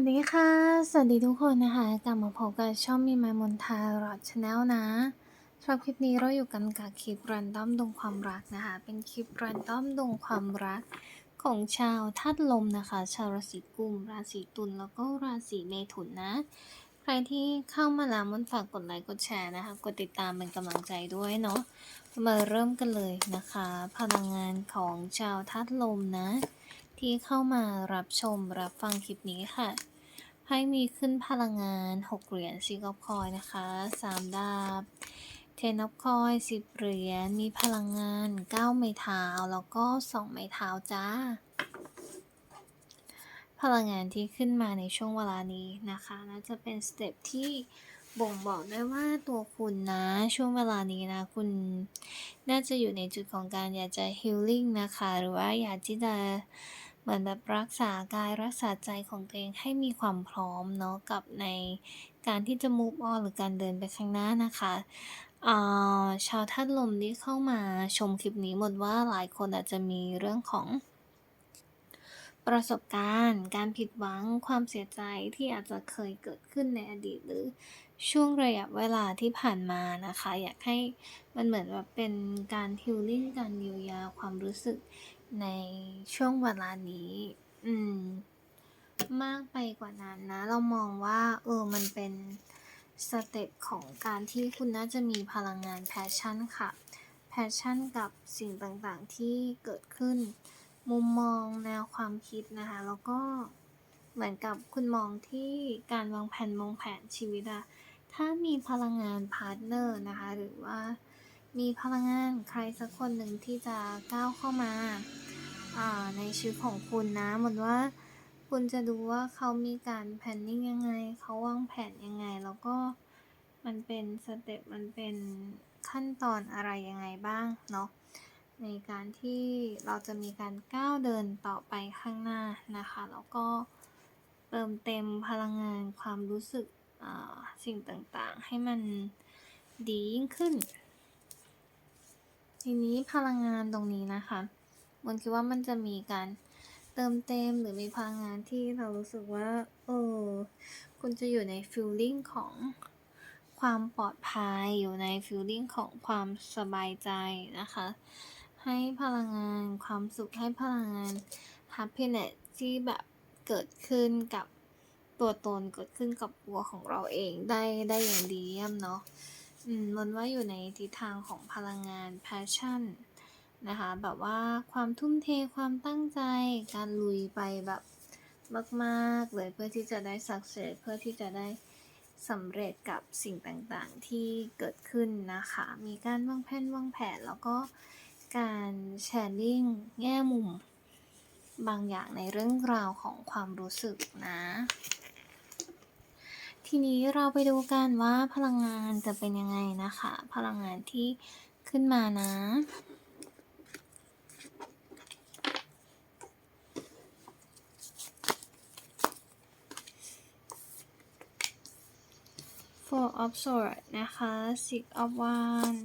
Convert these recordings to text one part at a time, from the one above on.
วัสดีค่ะ สวัสดีทุกคนนะคะ กลับมาพบกับช่องมีไมมนทารอดชาแนลนะสำหรับคลิปนี้เราอยู่กันกับคลิปรันดอมดวงความรักนะคะ เป็นคลิปรันดอมดวงความรักของชาวธาตุลมนะคะ ชาวราศีกุม ราศีตุล แล้วก็ราศีเมถุนนะ ใครที่เข้ามาแล้วมนฝากกดไลค์ กดแชร์นะคะ กดติดตามเป็นกำลังใจด้วยเนาะ มาเริ่มกันเลยนะคะ พลังงานของชาวธาตุลมนะ ที่เข้ามารับชมรับฟังคลิปนี้ค่ะ ให้มีขึ้นพลังงาน 6 เหรียญซีกอฟคอยนะคะ 3 ดาบ เทนอฟคอย10 เหรียญ มีพลังงาน 9 ไม้เท้า แล้วก็ 2 ไม้เท้าจ้า พลังงานที่ขึ้นมาในช่วงเวลานี้นะคะน่าจะเป็นสเต็ปที่บ่งบอกได้ว่าตัวคุณนะช่วงเวลานี้นะ คุณน่าจะอยู่ในจุดของการอยากจะฮิลลิ่งนะคะ หรือว่าอยากที่จะ เหมือนแบบรักษากายรักษาใจของตัวเองให้มีความพร้อมเนาะกับในการที่จะ move on หรือการเดินไปข้างหน้านะคะอ่าชาวธาตุลมที่เข้ามาชมคลิปนี้หมดว่าหลายคนอาจจะมีเรื่องของประสบการณ์ การผิดหวัง ความเสียใจที่อาจจะเคยเกิดขึ้นในอดีตหรือช่วงระยะเวลาที่ผ่านมานะคะ อยากให้มันเหมือนแบบเป็นการฮิลลิ่งการเยียวยาความรู้สึก ในช่วงเวลานี้ อืม มากไปกว่านั้นนะ เรามองว่า เออ มันเป็นสเต็ปของการที่คุณน่าจะมีพลังงานแพชชั่นค่ะ แพชชั่นกับสิ่งต่างๆที่เกิดขึ้น มุมมองแนวความคิดนะคะ แล้วก็เหมือนกับคุณมองที่การวางแผนมองแผนชีวิตอะถ้ามีพลังงานพาร์ทเนอร์นะคะ หรือว่ามีพลังงานใครสัก คนหนึ่งที่จะก้าวเข้ามาอ่าในชีวิตของคุณนะเหมือนว่า คุณจะดูว่าเขามีการแพนนิ่งยังไง เขาวางแผนยังไง แล้วก็มันเป็นสเต็ปมันเป็นขั้นตอนอะไรยังไงบ้างเนาะในการที่เราจะมีการก้าวเดินต่อไปข้างหน้านะคะ แล้วก็เติมเต็มพลังงานความรู้สึกสิ่งต่างๆ ให้มันดียิ่งขึ้น ทีนี้พลังงานตรงนี้นะคะมนคิดว่ามันจะมีการเติมเต็มหรือมีพลังงานที่เรารู้สึกว่าเออคุณจะอยู่ในฟีลลิ่งของความปลอดภัยอยู่ในฟีลลิ่งของความสบายใจนะคะ ให้พลังงานความสุขให้พลังงาน happiness ที่แบบเกิดขึ้นกับตัวตนเกิดขึ้นกับตัวของเราเองได้ได้อย่างดีเยี่ยมเนาะ อืมมนว่าอยู่ในทิศทางของพลังงาน passion นะคะ แบบว่าความทุ่มเทความตั้งใจ การลุยไปแบบมาก ๆ เลยเพื่อที่จะได้ success เพื่อที่จะได้สำเร็จกับสิ่งต่างๆที่เกิดขึ้นนะคะ มีการวางแผนวางแผน แล้วก็การแชร์ลิงแง่มุม บางอย่างในเรื่องราวของความรู้สึกนะ ทีนี้เราไปดูกันว่าพลังงานจะเป็นยังไงนะคะ พลังงานที่ขึ้นมานะ Four of Swords นะคะ Six of Wands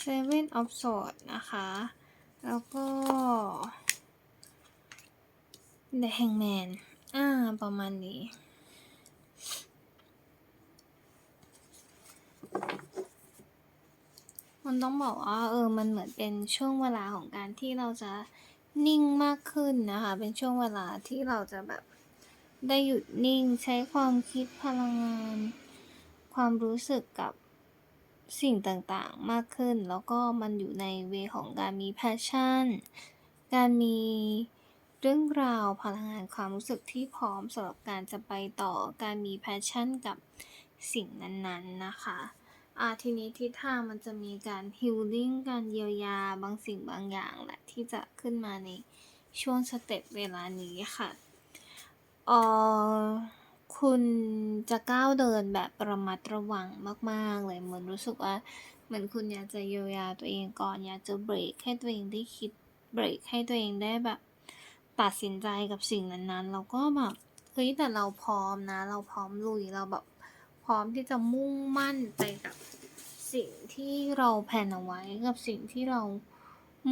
Seven of Swords นะคะ แล้วก็ The Hangman ประมาณนี้ มันต้องบอกว่าเออมันเหมือนเป็นช่วงเวลาของการที่เราจะนิ่งมากขึ้นนะคะ เป็นช่วงเวลาที่เราจะแบบได้หยุดนิ่งใช้ความคิดพลังงาน ความรู้สึกกับสิ่งต่างๆมากขึ้น แล้วก็มันอยู่ในเวของการมีแพชชั่น การมี รื่องราวพลังงานความรู้สึกที่พร้อมสำหรับการจะไปต่อการมีแพชชั่นกับสิ่งนั้นๆนะคะอาทีนี้ทิศทางมันจะมีการฮิลลิ่งการเยียวยาบางสิ่งบางอย่างแหละที่จะขึ้นมาในช่วงสเต็ปเวลานี้ค่ะออคุณจะก้าวเดินแบบระมัดระวังมากๆเลยเหมือนรู้สึกว่าเหมือนคุณอยากจะเยียวยาตัวเองก่อนอยากจะเบรกให้ตัวเองได้คิดเบรกให้ตัวเองได้แบบ ตัดสินใจกับสิ่งนั้นๆแล้วก็แบบเฮ้ยแต่เราพร้อมนะ เราพร้อมลุยเราแบบพร้อมที่จะมุ่งมั่นไปกับสิ่งที่เราแผนเอาไว้กับสิ่งที่เรา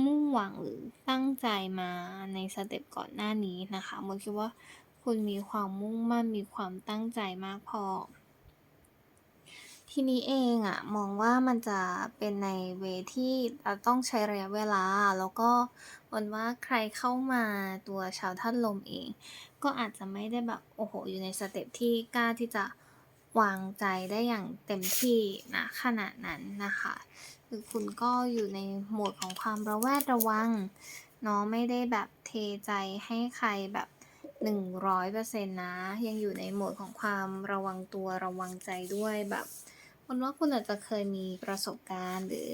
มุ่งหวังหรือตั้งใจมาในสเต็ปก่อนหน้านี้นะคะโมคิดว่าคุณมีความมุ่งมั่นมีความตั้งใจมากพอ ทีนี้เองอะมองว่ามันจะเป็นในเวที่เราต้องใช้ระยะเวลา แล้วก็วันว่าใครเข้ามาตัวชาวธาตุลมเอง ก็อาจจะไม่ได้แบบโอ้โหอยู่ในสเต็ปที่กล้าที่จะวางใจได้อย่างเต็มที่นะขณะนั้นนะคะ คือคุณก็อยู่ในโหมดของความระแวดระวังเนาะไม่ได้แบบเทใจให้ใครแบบหนึ่งร้อยเปอร์เซ็นนะ ยังอยู่ในโหมดของความระวังตัวระวังใจด้วยแบบ วันว่าคุณอาจจะเคยมีประสบการณ์หรือ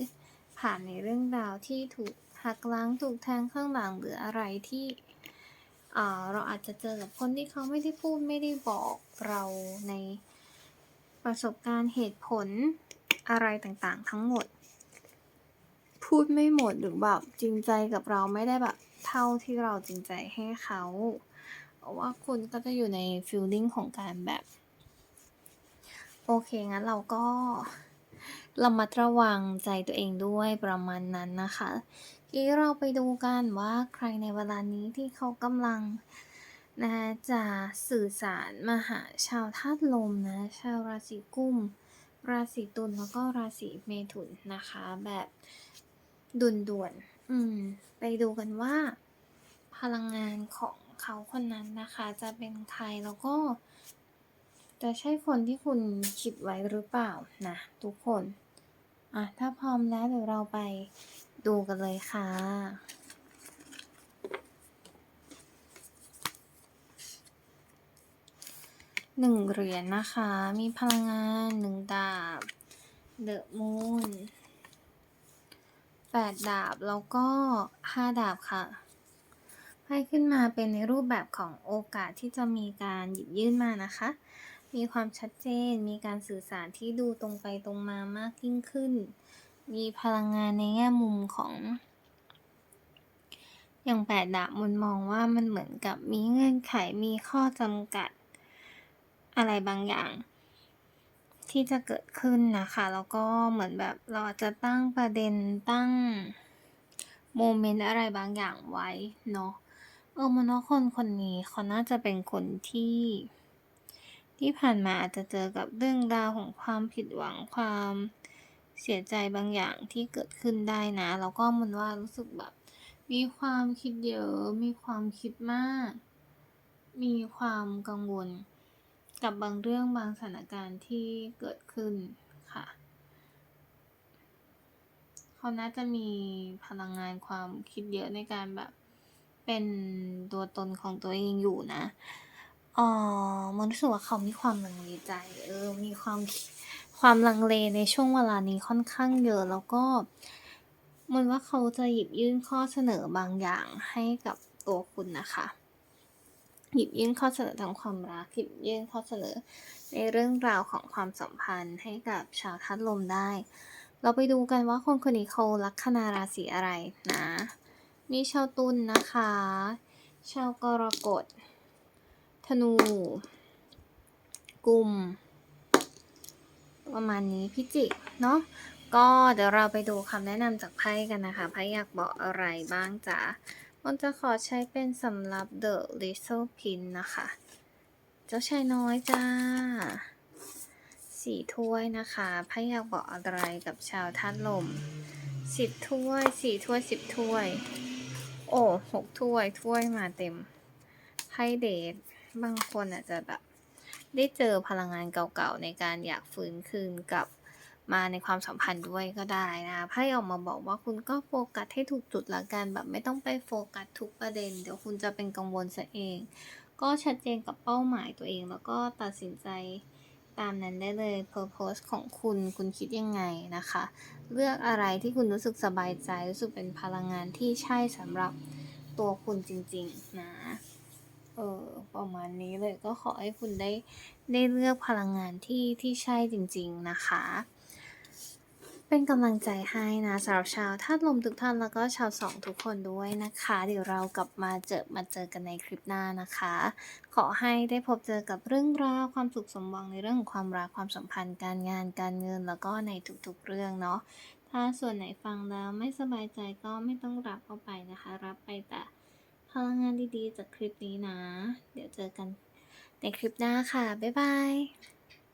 ผ่านในเรื่องราวที่ถูกหักล้างถูกแทงข้างหลังหรืออะไรที่เราอาจจะเจอกับคนที่เขาไม่ได้พูดไม่ได้บอกเราในประสบการณ์เหตุผลอะไรต่างๆ ทั้งหมด พูดไม่หมดหรือแบบจริงใจกับเราไม่ได้แบบเท่าที่เราจริงใจให้เขาเพราะว่าคุณก็จะอยู่ในฟิลลิ่งของการแบบ โอเค งั้นเราก็ระมัดระวังใจตัวเองด้วยประมาณนั้นนะคะทีนี้เราไปดูกันว่าใครในเวลานี้ที่เขากำลังนะจะสื่อสารมาหาชาวธาตุลมนะ ชาวราศีกุม ราศีตุลแล้วก็ราศีเมถุนนะคะ แบบด่วนๆ อืม ไปดูกันว่า พลังงานของเขาคนนั้นนะคะ จะเป็นใครแล้วก็ จะใช่คนที่คุณคิดไว้หรือเปล่านะทุกคนอะถ้าพร้อมแล้วเดี๋ยวเราไปดูกันเลยค่ะ หนึ่งเหรียญนะคะ มีพลังงานหนึ่งดาบ เดอะมูนแปดดาบแล้วก็ห้าดาบค่ะให้ขึ้นมาเป็นในรูปแบบของโอกาสที่จะมีการหยิบยื่นมานะคะ มีความชัดเจน มีการสื่อสารที่ดูตรงไปตรงมามากยิ่งขึ้น มีพลังงานในแง่มุมของ อย่างแปดดาบมุนมองว่ามันเหมือนกับมีเงื่อนไข มีข้อจำกัด อะไรบางอย่าง ที่จะเกิดขึ้นนะคะ แล้วก็เหมือนแบบเราจจะตั้งประเด็นตั้งโมเมนต์อะไรบางอย่างไว้เนาะ เออมันว่าคนคนนี้เขาน่าจะเป็นคนที่ ที่ผ่านมาอาจจะเจอกับเรื่องราวของความผิดหวังความเสียใจบางอย่างที่เกิดขึ้นได้นะ แล้วก็มันว่ารู้สึกแบบ มีความคิดเยอะ มีความคิดมาก มีความกังวล กับบางเรื่องบางสถานการณ์ที่เกิดขึ้นค่ะ เขาน่าจะมีพลังงานความคิดเยอะในการแบบเป็นตัวตนของตัวเองอยู่นะ อ๋อมันรู้สึกว่าเขามีความลังเลใจ เออ มีความความลังเลในช่วงเวลานี้ค่อนข้างเยอะ แล้วก็มันว่าเขาจะหยิบยื่นข้อเสนอบางอย่างให้กับตัวคุณนะคะ หยิบยื่นข้อเสนอทางความรัก หยิบยื่นข้อเสนอในเรื่องราวของความสัมพันธ์ให้กับชาวธาตุลมได้ เราไปดูกันว่าคนคนนี้เขาลัคนาราศีอะไรนะมีชาวตุลนะคะ ชาวกรกฎ ธนู กลุ่ม ประมาณนี้พิจิก เนาะก็เดี๋ยวเราไปดูคำแนะนำจากไพ่กันนะคะ ไพ่อยากบอกอะไรบ้างจ๊ะมันจะขอใช้เป็นสำหรับ The Little Pin นะคะ เจ้าชายน้อยจ้าสี่ถ้วยนะคะไพ่อยากบอกอะไรกับชาวธาตุลมสิบถ้วยสี่ถ้วยสิบถ้วย โอ้หกถ้วยถ้วยมาเต็มไพ่เดท บางคนอาจจะแบบได้เจอพลังงานเก่าๆในการอยากฟื้นคืนกลับมาในความสัมพันธ์ด้วยก็ได้นะไพ่ออกมาบอกว่าคุณก็โฟกัสให้ถูกจุดละกันแบบไม่ต้องไปโฟกัสทุกประเด็น เดี๋ยวคุณจะเป็นกังวลซะเอง ก็ชัดเจนกับเป้าหมายตัวเอง แล้วก็ตัดสินใจตามนั้นได้เลย purpose ของคุณคุณคิดยังไงนะคะ เลือกอะไรที่คุณรู้สึกสบายใจรู้สึกเป็นพลังงานที่ใช่สำหรับตัวคุณจริง ๆ นะ ออประมาณนี้เลยก็ขอให้คุณได้ได้เลือกพลังงานที่ที่ใช่จริง ๆนะคะ เป็นกำลังใจให้นะสำหรับชาวธาตุลมทุกท่านแล้วก็ชาวสองทุกคนด้วยนะคะ เดี๋ยวเรากลับมาเจอมาเจอกันในคลิปหน้านะคะ ขอให้ได้พบเจอกับเรื่องราวความสุขสมหวังในเรื่องของความรักความสัมพันธ์การงานการเงินแล้วก็ในทุกๆเรื่องเนาะถ้าส่วนไหนฟังแล้วไม่สบายใจก็ไม่ต้องรับเอาไปนะคะ รับไปแต่ พลังงานดีๆ จากคลิปนี้นะ เดี๋ยวเจอกันในคลิปหน้าค่ะ บ๊ายบาย